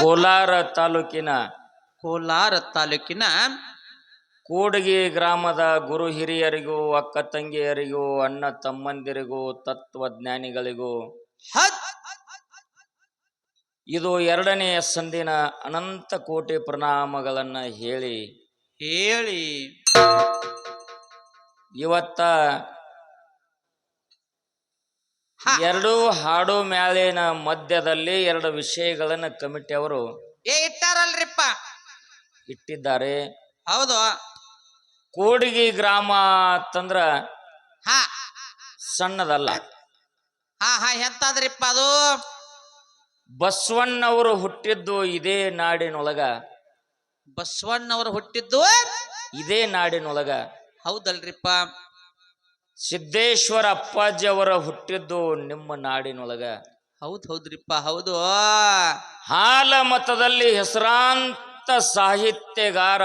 ಕೋಲಾರ ತಾಲೂಕಿನ ಕೋಲಾರ ತಾಲೂಕಿನ ಕೂಡಗಿ ಗ್ರಾಮದ ಗುರು ಹಿರಿಯರಿಗೂ ಅಕ್ಕ ತಂಗಿಯರಿಗೂ ಅಣ್ಣ ತಮ್ಮಂದಿರಿಗೂ ತತ್ವಜ್ಞಾನಿಗಳಿಗೂ ಇದು ಎರಡನೆಯ ಸಂದಿನ ಅನಂತ ಕೋಟಿ ಪ್ರಣಾಮಗಳನ್ನ ಹೇಳಿ ಹೇಳಿ ಇವತ್ತ. ಎರಡು ಹಾಡು ಮ್ಯಾಲಿನ ಮಧ್ಯದಲ್ಲಿ ಎರಡು ವಿಷಯಗಳನ್ನು ಕಮಿಟಿ ಅವರು ಏ ಇಟ್ಟಾರಲ್ರಿಪ್ಪ. ಇಟ್ಟಿದ್ದಾರೆ. ಹೌದು. ಕೋಡಿಗಿ ಗ್ರಾಮ ಅಂತಂದ್ರ ಹಾ. ಸಣ್ಣದಲ್ಲ. ಹಾ ಹಾ ಎಂತಾದ್ರಿಪ್ಪ ಅದು? ಬಸವಣ್ಣವರು ಹುಟ್ಟಿದ್ದು ಇದೇ ನಾಡಿನೊಳಗ. ಬಸವಣ್ಣವರು ಹುಟ್ಟಿದ್ದು? ಇದೇ ನಾಡಿನೊಳಗ. ಹೌದಲ್ರಿಪ್ಪ. ಸಿದ್ದೇಶ್ವರ ಅಪ್ಪಾಜಿ ಅವರ ಹುಟ್ಟಿದ್ದು ನಿಮ್ಮ ನಾಡಿನೊಳಗ. ಹೌದ್ ಹೌದ್ರಿಪ್ಪ ಹೌದು. ಹಾಲ ಮತದಲ್ಲಿ ಹೆಸರಾಂತ ಸಾಹಿತ್ಯಗಾರ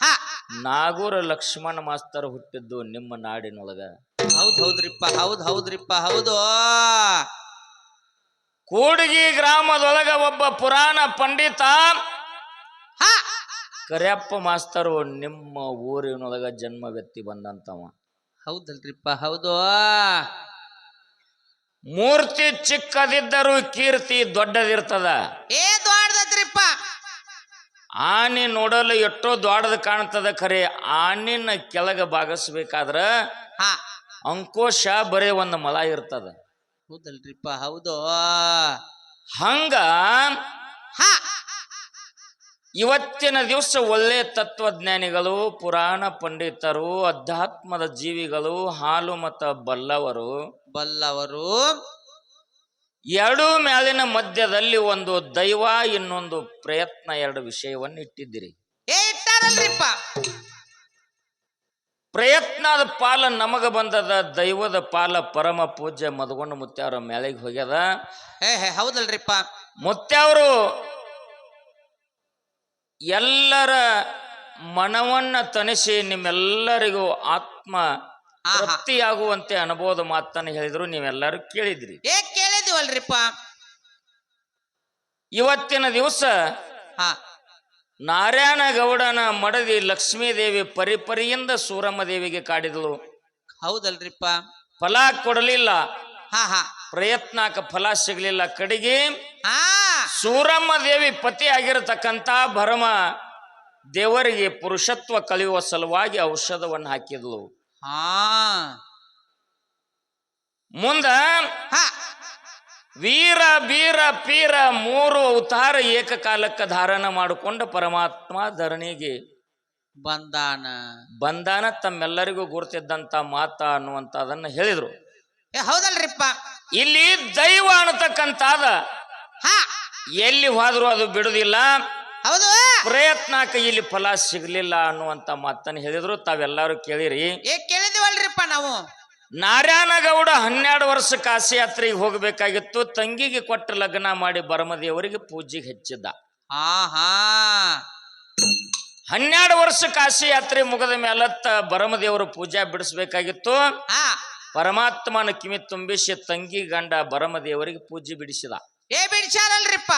ಹಾ. ನಾಗೂರ ಲಕ್ಷ್ಮಣ ಮಾಸ್ತರ್ ಹುಟ್ಟಿದ್ದು ನಿಮ್ಮ ನಾಡಿನೊಳಗ. ಹೌದ್ ಹೌದ್ರಿಪ್ಪ ಹೌದ್ ಹೌದ್ರಿಪ್ಪ ಹೌದು. ಕೂಡಗಿ ಗ್ರಾಮದೊಳಗ ಒಬ್ಬ ಪುರಾಣ ಪಂಡಿತ ಹಾ. ಕರ್ಯಪ್ಪ ಮಾಸ್ತರು ನಿಮ್ಮ ಊರಿನೊಳಗ ಜನ್ಮವೆತ್ತಿ ಬಂದಂತವ. ಹೌದಲ್ರಿಪ್ಪ ಹೌದು. ಮೂರ್ತಿ ಚಿಕ್ಕದಿದ್ದರೂ ಕೀರ್ತಿ ದೊಡ್ಡದಿರ್ತದ. ಏ ದೊಡ್ಡದ್ರಿಪ್ಪ ಆನೆ ನೋಡಲು ಎಷ್ಟೋ ದೊಡ್ಡದ ಕಾಣ್ತದ ಖರೆ. ಆನಿನ ಕೆಳಗ ಬಾಗಿಸ್ಬೇಕಾದ್ರ ಹಾ. ಅಂಕೋಶ ಬರೇ ಒಂದು ಮಲ ಇರ್ತದ. ಹೌದಲ್ರಿಪ್ಪ ಹೌದು. ಹಂಗ ಹಾ. ಇವತ್ತಿನ ದಿವಸ ಒಳ್ಳೆ ತತ್ವಜ್ಞಾನಿಗಳು ಪುರಾಣ ಪಂಡಿತರು ಅಧ್ಯಾತ್ಮದ ಜೀವಿಗಳು ಹಾಲು ಮತ ಬಲ್ಲವರು. ಬಲ್ಲವರು. ಎರಡೂ ಮೇಲಿನ ಮಧ್ಯದಲ್ಲಿ ಒಂದು ದೈವ ಇನ್ನೊಂದು ಪ್ರಯತ್ನ ಎರಡು ವಿಷಯವನ್ನು ಇಟ್ಟಿದ್ದೀರಿ. ಏ ಇಟ್ಟಾರಲ್ರಿಪ್ಪ. ಪ್ರಯತ್ನದ ಪಾಲ ನಮಗ ಬಂದದ ದೈವದ ಪಾಲ ಪರಮ ಪೂಜ್ಯ ಮದಗೊಂಡು ಮುತ್ಯಾವ್ರ ಮೇಲೆಗೆ ಹೋಗ್ಯದ. ಹೇ ಹೇ ಹೌದಲ್ರಿಪ್ಪ. ಮುತ್ಯಾವರು ಎಲ್ಲರ ಮನವನ್ನ ತನಸಿ ನಿಮ್ಮೆಲ್ಲರಿಗೂ ಆತ್ಮ ಆಗುವಂತೆ ತೃಪ್ತಿಯಾಗುವಂತೆ ಅನುಭವದ ಮಾತನ್ನು ಹೇಳಿದ್ರು ನೀವೆಲ್ಲರೂ ಕೇಳಿದ್ರಿ. ಏ ಕೇಳಿದಿವಲ್ರಿಪ್ಪ. ಇವತ್ತಿನ ದಿವಸ ಹಾ. ನಾರಾಯಣ ಗೌಡನ ಮಡದಿ ಲಕ್ಷ್ಮೀದೇವಿ ಪರಿಪರಿಯಿಂದ ಸೂರಮ್ಮ ದೇವಿಗೆ ಕಾಡಿದಳು ಹೌದಲ್ರಿಪ್ಪ. ಫಲ ಕೊಡಲಿಲ್ಲ. ಪ್ರಯತ್ನಕ್ಕೆ ಫಲ ಸಿಗಲಿಲ್ಲ. ಕಡೆಗೆ ಹಾ. ಸೂರಮ್ಮ ದೇವಿ ಪತಿ ಆಗಿರತಕ್ಕಂಥ ಭರಮ ದೇವರಿಗೆ ಪುರುಷತ್ವ ಕಲಿಯುವ ಸಲುವಾಗಿ ಔಷಧವನ್ನು ಹಾಕಿದ್ಲು. ಹಾ. ಮುಂದ ಹಾ. ವೀರ ಬೀರ ಪೀರ ಮೂರು ಅವತಾರ ಏಕಕಾಲಕ್ಕೆ ಧಾರಣ ಮಾಡಿಕೊಂಡು ಪರಮಾತ್ಮ ಧರಣಿಗೆ ಬಂದಾನ. ಬಂದಾನ ತಮ್ಮೆಲ್ಲರಿಗೂ ಗುರುತಿದ್ದಂತ ಮಾತ ಅನ್ನುವಂತದನ್ನ ಹೇಳಿದ್ರು. ಏ ಹೌದಲ್ರಿಪ್ಪ. ಇಲ್ಲಿ ದೈವ ಅನ್ನತಕ್ಕಂತಾದ ಹಾ. ಎಲ್ಲಿ ಹೋದ್ರು ಅದು ಬಿಡುದಿಲ್ಲ. ಹೌದು. ಪ್ರಯತ್ನಕ್ಕೆ ಇಲ್ಲಿ ಫಲ ಸಿಗ್ಲಿಲ್ಲ ಅನ್ನುವಂತ ಮಾತನ್ನ ಹೇಳಿದ್ರು. ತಾವೆಲ್ಲರೂ ಕೇಳಿರಿ. ಏ ಕೇಳಿದಿವಲ್ರಿಪ್ಪ ನಾವು. ನಾರಾಯಣ ಗೌಡ ಹನ್ನೆರಡು ವರ್ಷ ಕಾಶಿ ಯಾತ್ರೆಗೆ ಹೋಗಬೇಕಾಗಿತ್ತು. ತಂಗಿಗೆ ಕೊಟ್ಟು ಲಗ್ನ ಮಾಡಿ ಬರಮದೇವರಿಗೆ ಪೂಜೆಗೆ ಹೆಚ್ಚಿದ್ದ. ಆಹಾ ಹನ್ನೆರಡು ವರ್ಷ ಕಾಶಿ ಯಾತ್ರೆ ಮುಗಿದ ಮೇಲೆ ಬರಮದೇವರು ಪೂಜೆ ಬಿಡಿಸಬೇಕಾಗಿತ್ತು. ಆ ಪರಮಾತ್ಮನ ಕಿಮಿ ತುಂಬಿಸಿ ತಂಗಿ ಗಂಡ ಬರಮದೇವರಿಗೆ ಪೂಜೆ ಬಿಡಿಸಿದ. ಏ ಬಿಡ್ಸಾರಲ್ರಿಪ್ಪ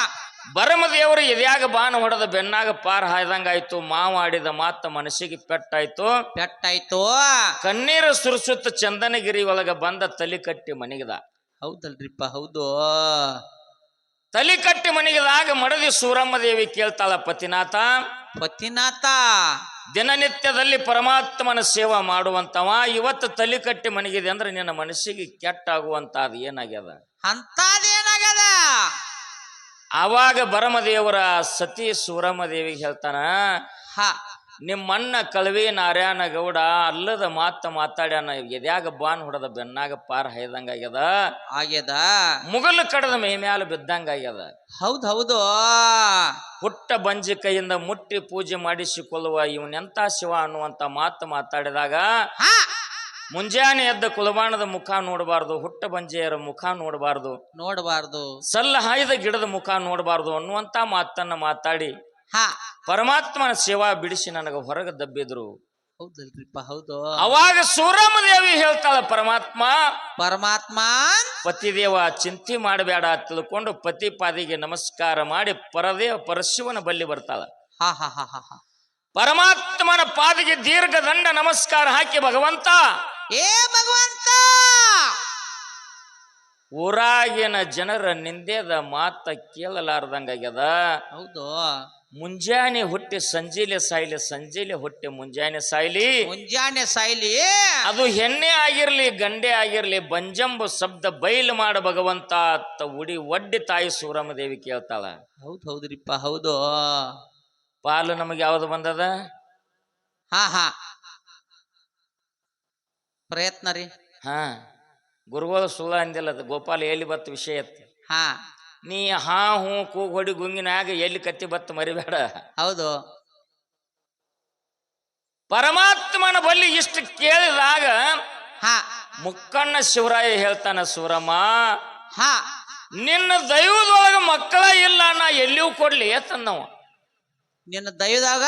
ಬರಮದೇವರು ಎದ್ಯಾಗ ಬಾಣ ಹೊಡೆದ ಬೆನ್ನಾಗ ಪಾರ ಹಾಯ್ದಂಗಾಯ್ತು ಮಾವಾಡಿದ ಮಾತ ಮನಸ್ಸಿಗೆ ಪೆಟ್ಟಾಯ್ತು. ಪೆಟ್ಟಾಯ್ತು. ಕಣ್ಣೀರು ಸುರಿಸುತ್ತ ಚಂದನಗಿರಿ ಒಳಗ ಬಂದ ತಲಿ ಕಟ್ಟಿ ಮನಿಗಿದ. ಹೌದಲ್ರಿಪ್ಪ ಹೌದು. ತಲಿ ಕಟ್ಟಿ ಮನಿಗಿದಾಗ ಮಡದಿ ಸೂರಮ್ಮ ದೇವಿ ಕೇಳ್ತಾಳ ಪತಿನಾಥ ಪತಿನಾಥ. ದಿನನಿತ್ಯದಲ್ಲಿ ಪರಮಾತ್ಮನ ಸೇವಾ ಮಾಡುವಂತವ ಇವತ್ತು ತಲಿ ಕಟ್ಟಿ ಮನಿಗಿದೆ ಅಂದ್ರೆ ನಿನ್ನ ಮನಸ್ಸಿಗೆ ಕೆಟ್ಟಾಗುವಂತ ಅದು ಏನಾಗ್ಯದ? ಅಂತದೇನಾಗದ ಆವಾಗ ಬರಮದೇವರ ಸತಿ ಸೂರಮ್ಮ ದೇವಿಗೆ ಹೇಳ್ತಾನ ಹ. ನಿಮ್ಮಣ್ಣ ಕಳವಿ ನಾರಾಯಣ ಗೌಡ ಅಲ್ಲದ ಮಾತ ಮಾತಾಡ್ಯಾನ ಎದ್ಯಾಗ ಬಾನ್ ಹೊಡೆದ ಬೆನ್ನಾಗ ಪಾರ್ ಹೈದಂಗ ಆಗ್ಯದ. ಮುಗಲು ಕಡದ ಮೈ ಮ್ಯಾಲ ಬಿದ್ದಂಗ ಆಗ್ಯದ. ಹೌದ್ ಹೌದು. ಪುಟ್ಟ ಬಂಜಿ ಕೈಯಿಂದ ಮುಟ್ಟಿ ಪೂಜೆ ಮಾಡಿಸಿಕೊಳ್ಳುವ ಇವನೆಂತ ಶಿವ ಅನ್ನುವಂತ ಮಾತು ಮಾತಾಡಿದಾಗ ಮುಂಜಾನೆ ಎದ್ದ ಕುಲಬಾಣದ ಮುಖ ನೋಡಬಾರದು ಹುಟ್ಟ ಬಂಜೆಯರ ಮುಖ ನೋಡಬಾರದು. ನೋಡಬಾರದು. ಸಲ್ಲ ಹಾಯ್ದ ಗಿಡದ ಮುಖ ನೋಡಬಾರದು ಅನ್ನುವಂತ ಮಾತನ್ನ ಮಾತಾಡಿ ಹಾ. ಪರಮಾತ್ಮನ ಸೇವಾ ಬಿಡಿಸಿ ನನಗೆ ಹೊರಗೆ ದಬ್ಬಿದ್ರು. ಹೌದಲ್ರಿಪ್ಪ ಹೌದು. ಅವಾಗ ಸೂರಮ್ಮ ದೇವಿ ಹೇಳ್ತಾಳ ಪರಮಾತ್ಮ ಪರಮಾತ್ಮ ಪತಿದೇವ ಚಿಂತೆ ಮಾಡಬೇಡ ತಿಳ್ಕೊಂಡು ಪತಿ ಪಾದಿಗೆ ನಮಸ್ಕಾರ ಮಾಡಿ ಪರದೇವ ಪರಶಿವನ ಬಲ್ಲಿ ಬರ್ತಾಳ. ಹಾ ಹಾ ಹಾ ಹಾ ಹಾ. ಪರಮಾತ್ಮನ ಪಾದಿಗೆ ದೀರ್ಘ ದಂಡ ನಮಸ್ಕಾರ ಹಾಕಿ ಭಗವಂತ ಏ ಭಗವಂತ! ಊರಾಗಿನ ಜನರ ನಿಂದೆದ ಮಾತ ಕೇಳಲಾರ್ದಂಗಾಗ್ಯದ. ಹೌದು. ಮುಂಜಾನೆ ಹುಟ್ಟಿ ಸಂಜೆಲೆ ಸಾಯ್ಲಿ ಸಂಜೆಲೆ ಹುಟ್ಟಿ ಮುಂಜಾನೆ ಸಾಯ್ಲಿ. ಮುಂಜಾನೆ ಸಾಯ್ಲಿ. ಅದು ಹೆಣ್ಣೆ ಆಗಿರ್ಲಿ ಗಂಡೆ ಆಗಿರ್ಲಿ ಬಂಜಂಬು ಶಬ್ದ ಬೈಲ್ ಮಾಡ ಭಗವಂತ ಅತ್ತ ಉಡಿ ಒಡ್ಡಿ ತಾಯಿ ಸೂರಮ್ಮ ದೇವಿ ಕೇಳ್ತಾಳ. ಹೌದ್ ಹೌದ್ರಿಪ್ಪ ಹೌದು. ಪಾಲು ನಮಗೆ ಯಾವ್ದು ಬಂದದ? ಹಾ ಹಾ. ಪ್ರಯತ್ನ ರೀ. ಹಾ ಗುರುಗಳು ಸುಳ್ಳ ಅಂದಿಲ್ಲ ಅದು. ಗೋಪಾಲ ಎಲ್ಲಿ ಬತ್ತು ವಿಷಯ ಎತ್ತ ಹಾ. ನೀ ಹಾ ಹೂ ಕೂಗ್ ಹೊಡಿ ಗುಂಗಿನಾಗ ಎಲ್ಲಿ ಕತ್ತಿ ಬತ್ತು ಮರಿಬೇಡ? ಹೌದು. ಪರಮಾತ್ಮನ ಬಲ್ಲಿ ಇಷ್ಟು ಕೇಳಿದಾಗ ಹಾ. ಮುಕ್ಕಣ್ಣ ಶಿವರಾಯ ಹೇಳ್ತಾನ ಸೂರಮ್ಮ ಹಾ. ನಿನ್ನ ದೈವದೊಳಗ ಮಕ್ಕಳ ಇಲ್ಲ ನಾ ಎಲ್ಲಿಯೂ ಕೊಡ್ಲಿ ತಂದವ ನಿನ್ನ ದೈವದಾಗ